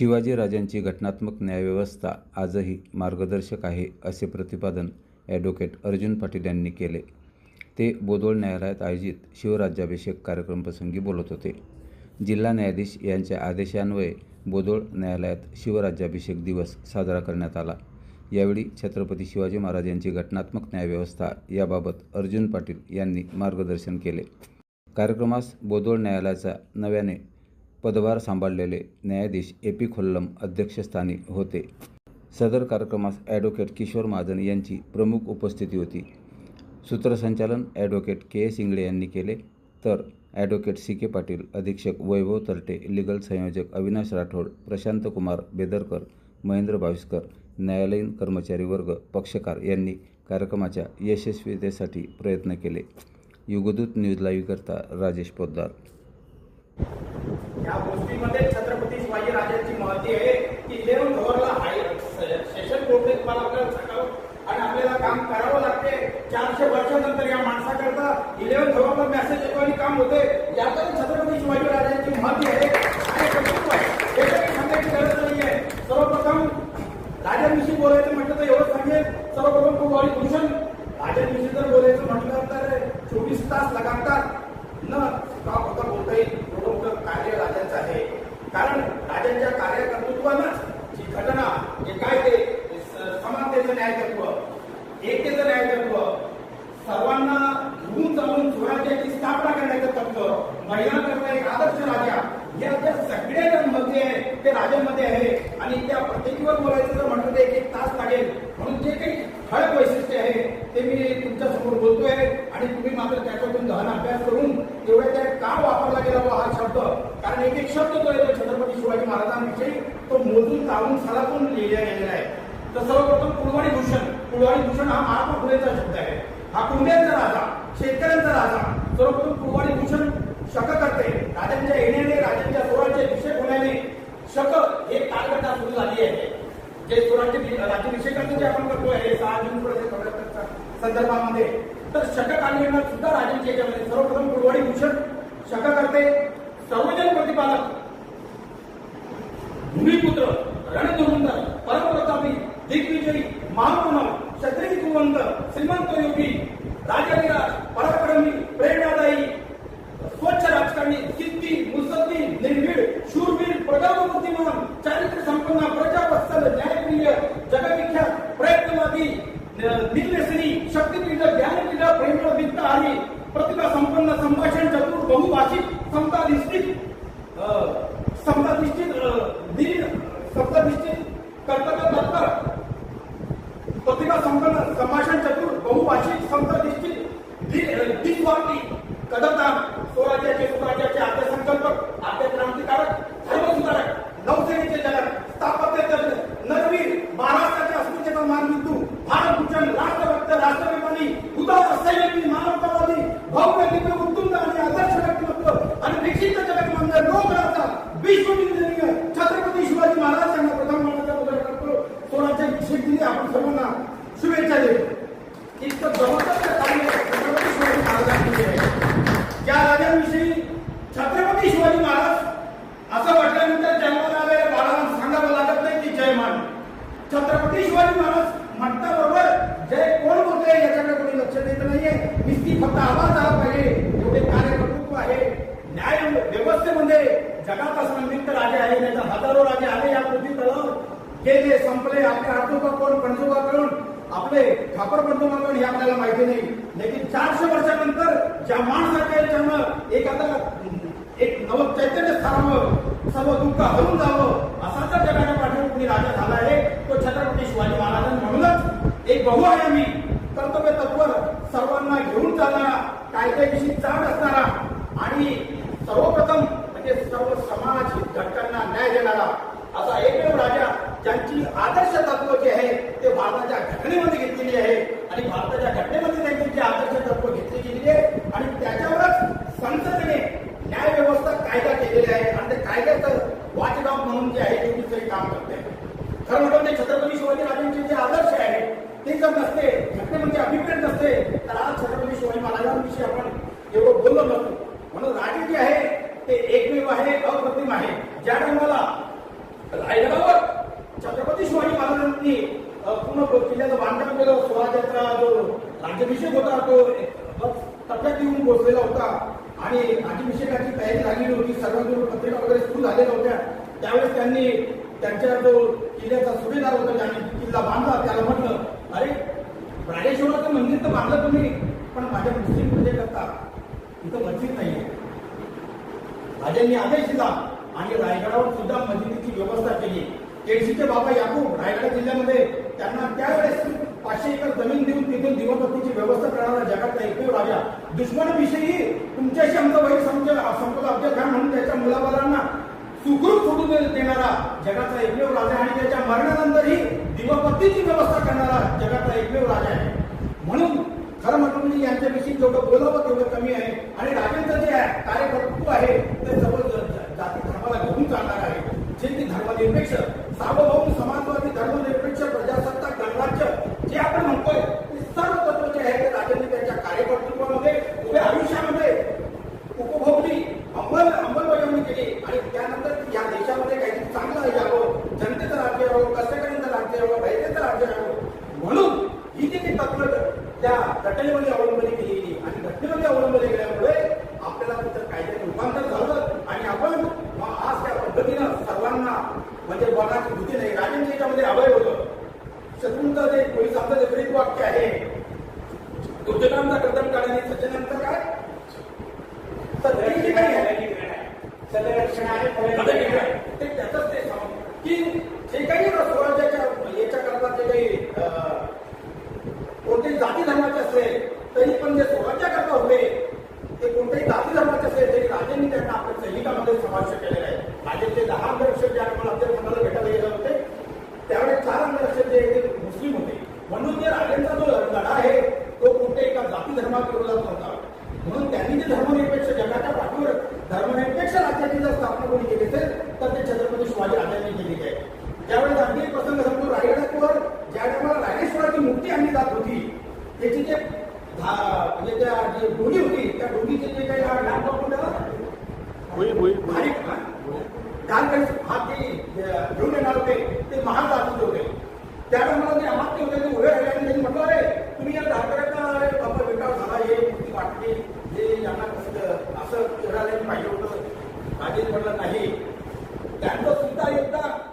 शिवाजीराजांची घटनात्मक न्यायव्यवस्था आजही मार्गदर्शक आहे असे प्रतिपादन ॲडव्होकेट अर्जुन पाटील यांनी केले. ते बोदोळ न्यायालयात आयोजित शिवराज्याभिषेक कार्यक्रमप्रसंगी बोलत होते. जिल्हा न्यायाधीश यांच्या आदेशान्वये बोदोळ न्यायालयात शिवराज्याभिषेक दिवस साजरा करण्यात आला. यावेळी छत्रपती शिवाजी महाराज यांची घटनात्मक न्यायव्यवस्था याबाबत अर्जुन पाटील यांनी मार्गदर्शन केले. कार्यक्रमास बोदोळ न्यायालयाचा नव्याने पदभार सांभाळलेले न्यायाधीश ए पी खोल्लम अध्यक्षस्थानी होते. सदर कार्यक्रमास ॲडव्होकेट किशोर महाजन यांची प्रमुख उपस्थिती होती. सूत्रसंचालन ॲडव्होकेट के एस इंगळे यांनी केले. तर ॲडव्होकेट सी के पाटील अधीक्षक वैभव तरटे लिगल संयोजक अविनाश राठोड प्रशांत कुमार बेदरकर महेंद्र भाविस्कर न्यायालयीन कर्मचारी वर्ग पक्षकार यांनी कार्यक्रमाच्या यशस्वीतेसाठी प्रयत्न केले. युगदूत न्यूज लाईव्हकरता राजेश पोद्दार. या गोष्टीमध्ये छत्रपती शिवाजी राजांची महती आहे की इलेव्हन ओव्हरला हाय सेशन कोर्टने तुम्हाला आपल्याला सांगावं. आणि आपल्याला काम करावं लागते. चारशे वर्षानंतर या माणसाकरता इलेव्हन ओव्हरला मेसेज येतो आणि काम होते. यातच छत्रपती शिवाजी राजांची महती आहे आणि कर्तृत्व आहे हे काही सांगायची गरज नाही आहे सर्वप्रथम राजांविषयी बोलायचं म्हटलं तर एवढं सांगेल सर्वप्रथम तो वारी भूषण राजांविषयी जर बोलायचं म्हटलं तर चोवीस तास लगातार न का होता बोलता येईल एवढं मोठं कार्य राजांचं आहे कारण राजांच्या कार्यकर्तृत्वानंच जी घटना जे काय ते स- समानतेचं न्यायकत्व एकतेचं न्यायकत्व सर्वांना घेऊन जाऊन स्वराज्याची स्थापना महिला तत्व एक आदर्श राजा. या ज्या सगळ्या मध्ये आहे ते राजांमध्ये आहे. आणि त्या प्रत्येकीवर बोलायचं जर म्हटलं तर एक एक तास लागेल. म्हणून जे काही ठळक वैशिष्ट्य आहे ते मी तुमच्यासमोर बोलतोय. आणि तुम्ही मात्र त्याच्यातून गहन अभ्यास करून एवढ्या त्या का वापरला गेला बुवा हा शब्द? कारण एक एक शब्द जो आहे तो छत्रपती शिवाजी महाराजांविषयी. तो मोजून चालून सरातून लिहिला गेलेला आहे तर सर्वप्रथम कुलवाणी भूषण. कुलवाणी भूषण हा महात्मा फुलेचा शब्द आहे. हा कुंभ्यांचा राजा शेतकऱ्यांचा राजा. सर्वप्रथम कुलवाणी भूषण शक करते राजांच्या येण्याने राजांच्या स्वराज्य अभिषेक होण्याने शक हे कालगटा सुरू झाली आहे. जे स्वराज्य राज्याभिषेकाचं जे आपण करतोय हे सहा जून पर्यंत संदर्भामध्ये तर शक कालगणना सुद्धा राजांच्या याच्यामध्ये सर्वप्रथम कुलवाडी भूषण शक करते सर्वजन प्रतिपादक भूमिपुत्र रणधुरंदर परमप्रतापी दिग्विजयी महापुनम क्षत्रिय कुवंत श्रीमंत योगी राजाधिराज पराक्रमी प्रेरणा बहुभाषिक समताधिष्ठित समताधिष्ठित दिन समताधिष्ठित कर्तव्य तत्पर प्रतिभा संपन्न संभाषण चतुर बहुभाषिक समताधिष्ठित दिन वाटी स्वराज्याचे स्वराज्याचे स्वराज्य संकल्पक आद्य क्रांतिकारक धर्मसुधारक नौसेनेचे जनक स्थापत्य तज्ञ नरवीर महाराष्ट्राच्या अस्मितेचा मानबिंदू भारतभूषण राष्ट्रभक्त राष्ट्रभिमानी उदार सैनिकी मानवतावादी भव्य दिव्य उत्तुंग आणि आदर्श व्यक्तिमत्व आणि विक्षित जगत म्हणजे लोकराजा विश्वविंदनीय छत्रपती शिवाजी महाराज यांना प्रथम मानाचा मुद्रा करतो स्वराज्य अभिषेक दिली आपण सर्वांना शुभेच्छा देतो इतकं जबरदस्त कार्य छत्रपती शिवाजी महाराजांनी केलं आहे. या राजांविषयी छत्रपती शिवाजी महाराज असं म्हटल्यानंतर जन्माला आलेल्या बाळाला सांगावं लागत नाही की जय मान छत्रपती शिवाजी महाराज म्हटल्याबरोबर जय कोण बोलतोय याच्याकडे कोणी लक्ष देत नाहीये. नुसती फक्त आवाज आला पाहिजे. एवढे कार्यकर्तृत्व आहे. न्याय व्यवस्थेमध्ये जगात असं राजे आहे त्याच्या हजारो राजे आले या पृथ्वी तलावर. गेले संपले आपले आजोबा कोण पंजोबा करून आपले खापर पंजोबा कोण हे आपल्याला माहिती नाही. लेकिन चारशे वर्षानंतर ज्या माणसाच्या याच्यानं एक आता एक नव चैतन्य स्थानावं सर्व दुःख हरून जावं असा जर जगाच्या पाठीवर कुणी राजा झाला आहे. शिवाजी महाराजांनी म्हणूनच एक आम्ही कर्तव्य तत्वर सर्वांना घेऊन चालणारा कायद्याविषयी जाण असणारा आणि सर्वप्रथम म्हणजे सर्व समाज घटकांना न्याय देणारा असा एकमेव राजा ज्यांची आदर्श तत्व जे आहे ते भारताच्या घटनेमध्ये घेतलेली आहे आणि भारताच्या घटनेमध्ये त्यांची जी आदर्श तत्व घेतली गेलेली आहे आणि त्याच्यावरच संसदेने न्याय व्यवस्था कायदा केलेला आहे आणि ते कायद्याचं वाचडॉग म्हणून जे आहे ते दुसरे काम करते खरं म्हणतो ते छत्रपती शिवाजी राजांचे जे आदर्श आहे ते जर नसते घटनेमध्ये अभिप्रेत नसते तर आज छत्रपती शिवाजी महाराजांविषयी आपण एवढं बोललो नसतो म्हणून राजे जे आहे. ज्या टायमाला रायगडावर छत्रपती शिवाजी महाराजांनी पूर्ण किल्ल्याचं बांधकाम केलं स्वराज्याचा जो राज्याभिषेक होता तो टप्प्यात येऊन पोहोचलेला होता. आणि राज्याभिषेकाची तयारी झालेली होती. सर्वांकडून पत्रिका वगैरे सुरू झालेल्या होत्या. त्यावेळेस त्यांनी त्यांच्या जो किल्ल्याचा सुभेदार होता ज्यांनी किल्ला बांधला त्याला म्हटलं अरे राजेश्वराचं मंदिर तर बांधलं तुम्ही पण माझ्या मुस्लिम प्रजेकरता इथं मस्जिद नाहीये. राजांनी आदेश दिला आणि रायगडावर सुद्धा मशिदीची व्यवस्था केली. केळशीचे बाबा याकूब रायगड जिल्ह्यामध्ये त्यांना त्यावेळेस पाचशे एकर जमीन देऊन तिथून दिवसभक्तीची व्यवस्था करणारा जगातला एकमेव राजा. दुश्मनाविषयी तुमच्याशी आमचा वैर संपला संपला अफजल खान म्हणून त्याच्या मुलाबालांना सुखरूप सोडून देणारा जगाचा एकमेव राजा आणि त्याच्या मरणानंतरही दिवपत्तीची व्यवस्था करणारा जगातला एकमेव राजा आहे. म्हणून खरं म्हटलं म्हणजे यांच्याविषयी जेवढं बोलावं तेवढं कमी आहे. आणि राजेंद्र जे आहे, कार्यकर्तृत्व आहे ते सर्व ज- ज- जाती धर्माला घेऊन चालणार आहे जे की धर्मनिरपेक्ष सार्वभौम समाजवादी धर्मनिरपेक्ष प्रजासत्ताक गणराज्य जे आपण म्हणतोय ते सर्व तत्व जे आहे ते राजांनी त्यांच्या कार्यकर्तृत्वामध्ये उभ्या आयुष्यामध्ये उपभोगली अंमल अंमलबजावणी केली आणि त्यानंतर या देशामध्ये काहीतरी चांगलं यावं जनतेचं राज्य यावं कष्टकऱ्यांचं राज्य यावं रयतेचं राज्य यावं म्हणून ही जी काही तत्व त्या घटनेमध्ये अवलंबली गेलेली आणि घटनेमध्ये अवलंबले गेल्यामुळे आपल्याला तिथं कायद्यात रूपांतर झालं आणि आपण आज त्या पद्धतीनं सर्वांना म्हणजे बघाची भूती नाही. राजांच्या याच्यामध्ये अभय होतं. शत्रूंचं जे पोलिसांचं जे ब्रीद वाक्य आहे दुर्जनांचा कदम काढणे सज्जनांचं काय? तर काय? ते त्याचंच ते सांग की जे काही स्वराज्याच्या याच्या करता जे काही राज्याची जर स्थापना कोणी केली असेल तर ते छत्रपती शिवाजी राजांनी केली आहे. ज्यावेळेस आणखी एक प्रसंग सांगतो रायगडावर ज्या टायमाला रायरेश्वराची मूर्ती आणली जात होती त्याची जे म्हणजे त्या जी डोंगी होती त्या डोंगीचे जे काही लहान डालकडे हात ते घेऊन येणार होते ते महाग जातीचे होते. त्या टायमाला ते अमात्य होते ते उभे राहिले आणि त्यांनी म्हटलं अरे तुम्ही या डालकऱ्याचा बाबा बेटाव झाला हे मूर्ती वाटली हे यांना असं करायला पाहिजे होतं राजेश म्हणलं नाही. त्यांचं सुद्धा एकदा